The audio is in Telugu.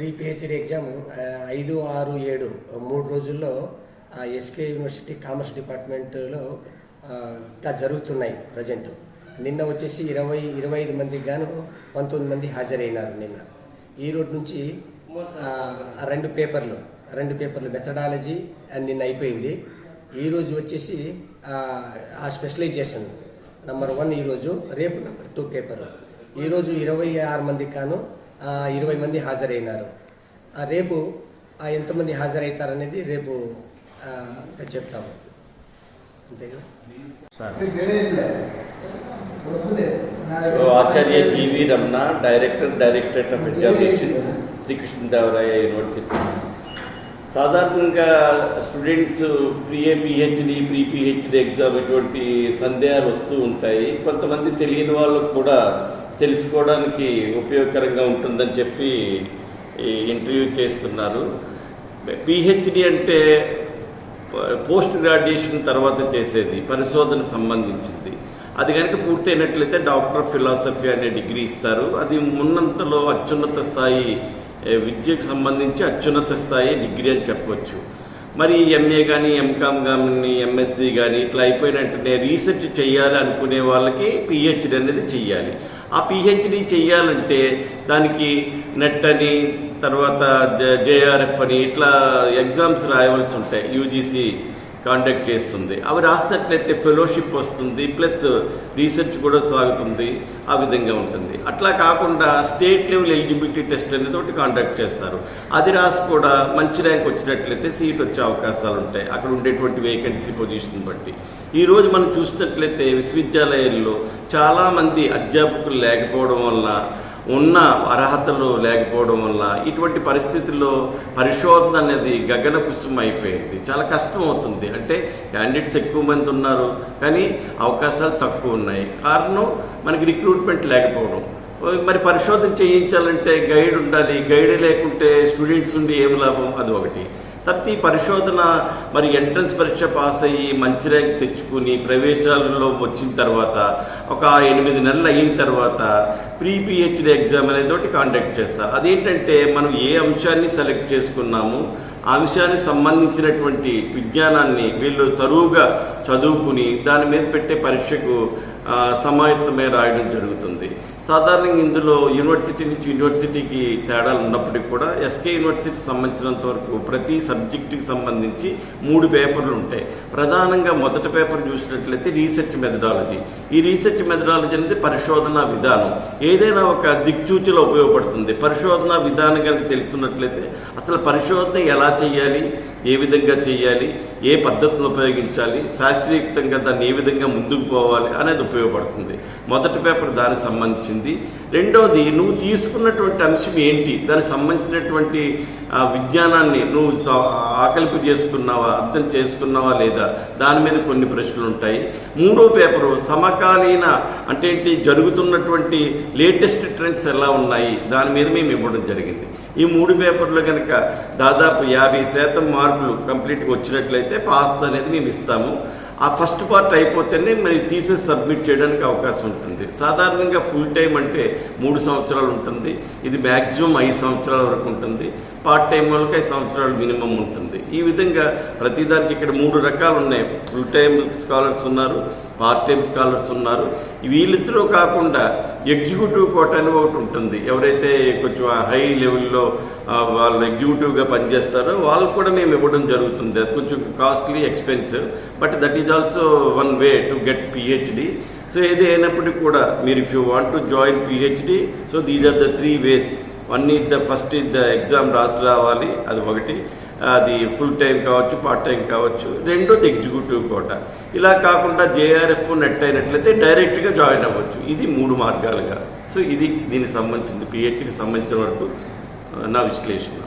ప్రీ పిహెచ్డి ఎగ్జామ్ ఐదు ఆరు ఏడు మూడు రోజుల్లో ఎస్కే యూనివర్సిటీ కామర్స్ డిపార్ట్మెంట్లో ఇంకా జరుగుతున్నాయి ప్రజెంట్. నిన్న వచ్చేసి ఇరవై ఇరవై ఐదు మందికి గాను పంతొమ్మిది మంది హాజరైనారు నిన్న. ఈ రోజు నుంచి రెండు పేపర్లు రెండు పేపర్లు మెథడాలజీ అని నిన్న అయిపోయింది. ఈరోజు వచ్చేసి ఆ, స్పెషలైజేషన్ నెంబర్ వన్ ఈరోజు రేపు నెంబర్ టూ పేపర్. ఈరోజు ఇరవై ఆరు మందికి కాను ఇరవై మంది హాజరైనారు. ఆ, రేపు ఆ, ఎంతమంది హాజరవుతారనేది రేపు చెప్తాము. అంతే కదా? So Acharya G V Ramana director directorate of examinations Sri Krishnadevaraya university. సాధారణంగా స్టూడెంట్స్ ప్రియే పిహెచ్డి ప్రీ పిహెచ్డి ఎగ్జామ్ ఇటువంటి సందేహాలు వస్తూ ఉంటాయి. కొంతమంది తెలియని వాళ్ళకు కూడా తెలుసుకోవడానికి ఉపయోగకరంగా ఉంటుందని చెప్పి ఈ ఇంటర్వ్యూ చేస్తున్నారు. పిహెచ్డి అంటే పోస్ట్ గ్రాడ్యుయేషన్ తర్వాత చేసేది పరిశోధన సంబంధించింది. అది కనుక పూర్తయినట్లయితే డాక్టర్ ఫిలాసఫీ అనే డిగ్రీ ఇస్తారు. అది ఉన్నంతలో అత్యున్నత స్థాయి విద్యకు సంబంధించి అత్యున్నత స్థాయి డిగ్రీ అని చెప్పవచ్చు మరి ఎంఏ కానీ ఎంకామ్ కానీ ఎంఎస్సి కానీ ఇట్లా అయిపోయిన వెంటనే రీసెర్చ్ చేయాలి అనుకునే వాళ్ళకి పిహెచ్డి అనేది చెయ్యాలి. ఆ పిహెచ్డి చెయ్యాలంటే దానికి నెట్ అని తర్వాత జేఆర్ఎఫ్ అని ఇట్లా ఎగ్జామ్స్ రాయవలసి ఉంటాయి యూజీసీ. కాండక్ట్ చేస్తుంది. అవి రాసినట్లయితే ఫెలోషిప్ వస్తుంది ప్లస్ రీసెర్చ్ కూడా సాగుతుంది ఆ విధంగా ఉంటుంది. అట్లా కాకుండా స్టేట్ లెవెల్ ఎలిజిబిలిటీ టెస్ట్ అనేది ఒకటి కాండక్ట్ చేస్తారు. అది రాసి కూడా మంచి ర్యాంక్ వచ్చినట్లయితే సీట్ వచ్చే అవకాశాలు ఉంటాయి. అక్కడ ఉండేటువంటి వేకెన్సీ పొజిషన్ బట్టి. ఈరోజు మనం చూసినట్లయితే విశ్వవిద్యాలయాల్లో చాలామంది అధ్యాపకులు లేకపోవడం వల్ల ఉన్న అర్హతలు లేకపోవడం వల్ల ఇటువంటి పరిస్థితుల్లో పరిశోధన అనేది గగన కుసుమ అయిపోయింది. చాలా కష్టం అవుతుంది. అంటే క్యాండిడేట్స్ ఎక్కువ మంది ఉన్నారు కానీ అవకాశాలు తక్కువ ఉన్నాయి. కారణం మనకి రిక్రూట్మెంట్ లేకపోవడం. మరి పరిశోధన చేయించాలంటే గైడ్ ఉండాలి. గైడ్ లేకుంటే స్టూడెంట్స్ నుండి ఏం లాభం? అది ఒకటి. తర్వాత ఈ పరిశోధన మరి ఎంట్రన్స్ పరీక్ష పాస్ అయ్యి మంచి ర్యాంక్ తెచ్చుకుని ప్రవేశాలలో వచ్చిన తర్వాత ఒక ఎనిమిది నెలలు అయిన తర్వాత ప్రీ పిహెచ్డి ఎగ్జామ్ అనేది కాంటాక్ట్ కాండక్ట్ చేస్తారు అదేంటంటే మనం ఏ అంశాన్ని సెలెక్ట్ చేసుకున్నాము ఆ అంశానికి సంబంధించినటువంటి విజ్ఞానాన్ని వీళ్ళు తరువుగా చదువుకుని దాని మీద పెట్టే పరీక్షకు సమాయత్తమే రాయడం జరుగుతుంది. సాధారణంగా ఇందులో యూనివర్సిటీ నుంచి యూనివర్సిటీకి తేడాలు ఉన్నప్పటికీ కూడా ఎస్కే యూనివర్సిటీకి సంబంధించినంత వరకు ప్రతి సబ్జెక్టుకి సంబంధించి మూడు పేపర్లు ఉంటాయి. ప్రధానంగా మొదటి పేపర్ చూసినట్లయితే రీసెర్చ్ మెథడాలజీ ఈ రీసెర్చ్ మెథడాలజీ అనేది పరిశోధన విధానం. ఏదైనా ఒక దిక్చూచిలో ఉపయోగపడుతుంది. పరిశోధన విధానం కనుక తెలుసున్నట్లయితే అసలు పరిశోధన ఎలా చేయాలి? ఏ విధంగా చేయాలి ఏ పద్ధతులు ఉపయోగించాలి శాస్త్రీయుక్తంగా దాన్ని ఏ విధంగా ముందుకు పోవాలి అనేది ఉపయోగపడుతుంది. మొదటి పేపర్ దానికి సంబంధించింది. రెండవది నువ్వు తీసుకున్నటువంటి అంశం ఏంటి? దానికి సంబంధించినటువంటి విజ్ఞానాన్ని నువ్వు స- ఆకలింపు చేసుకున్నావా అర్థం చేసుకున్నావా లేదా? దాని మీద కొన్ని ప్రశ్నలు ఉంటాయి. మూడో పేపరు సమకాలీన అంటే ఏంటి? జరుగుతున్నటువంటి లేటెస్ట్ ట్రెండ్స్ ఎలా ఉన్నాయి? దాని మీద మేము ఇవ్వడం జరిగింది. ఈ మూడు పేపర్లు కనుక దాదాపు యాభై శాతం మార్కులు కంప్లీట్గా వచ్చినట్లయితే పాస్ అనేది మేము ఇస్తాము. ఆ ఫస్ట్ పార్ట్ అయిపోతేనే మరి తీసేసి సబ్మిట్ చేయడానికి అవకాశం ఉంటుంది. సాధారణంగా ఫుల్ టైం అంటే మూడు సంవత్సరాలు ఉంటుంది. ఇది మ్యాక్సిమం ఐదు సంవత్సరాల వరకు ఉంటుంది. పార్ట్ టైం వాళ్ళకి ఐదు సంవత్సరాలు మినిమం ఉంటుంది. ఈ విధంగా ప్రతిదానికి ఇక్కడ మూడు రకాలు ఉన్నాయి. ఫుల్ టైం స్కాలర్స్ ఉన్నారు పార్ట్ టైం స్కాలర్స్ ఉన్నారు. వీళ్ళిద్దరూ కాకుండా ఎగ్జిక్యూటివ్ కోట అని ఒకటి ఉంటుంది. ఎవరైతే కొంచెం హై లెవెల్లో వాళ్ళు ఎగ్జిక్యూటివ్గా పనిచేస్తారో వాళ్ళకు కూడా మేము ఇవ్వడం జరుగుతుంది. అది కొంచెం costly expensive but that is also one way to get PhD so ఏది అయినప్పటికీ కూడా మీరు if you want to join PhD so these are the three ways. One is the first is the exam రాసి రావాలి అది ఒకటి. అది ఫుల్ టైం కావచ్చు పార్ట్ టైం కావచ్చు రెండోది ఎగ్జిక్యూటివ్ కోట. ఇలా కాకుండా జేఆర్ఎఫ్ నెట్ అయినట్లయితే డైరెక్ట్గా జాయిన్ అవ్వచ్చు. ఇది మూడు మార్గాలుగా. సో ఇది దీనికి సంబంధించింది పిహెచ్డికి సంబంధించిన వరకు నా విశ్లేషణ.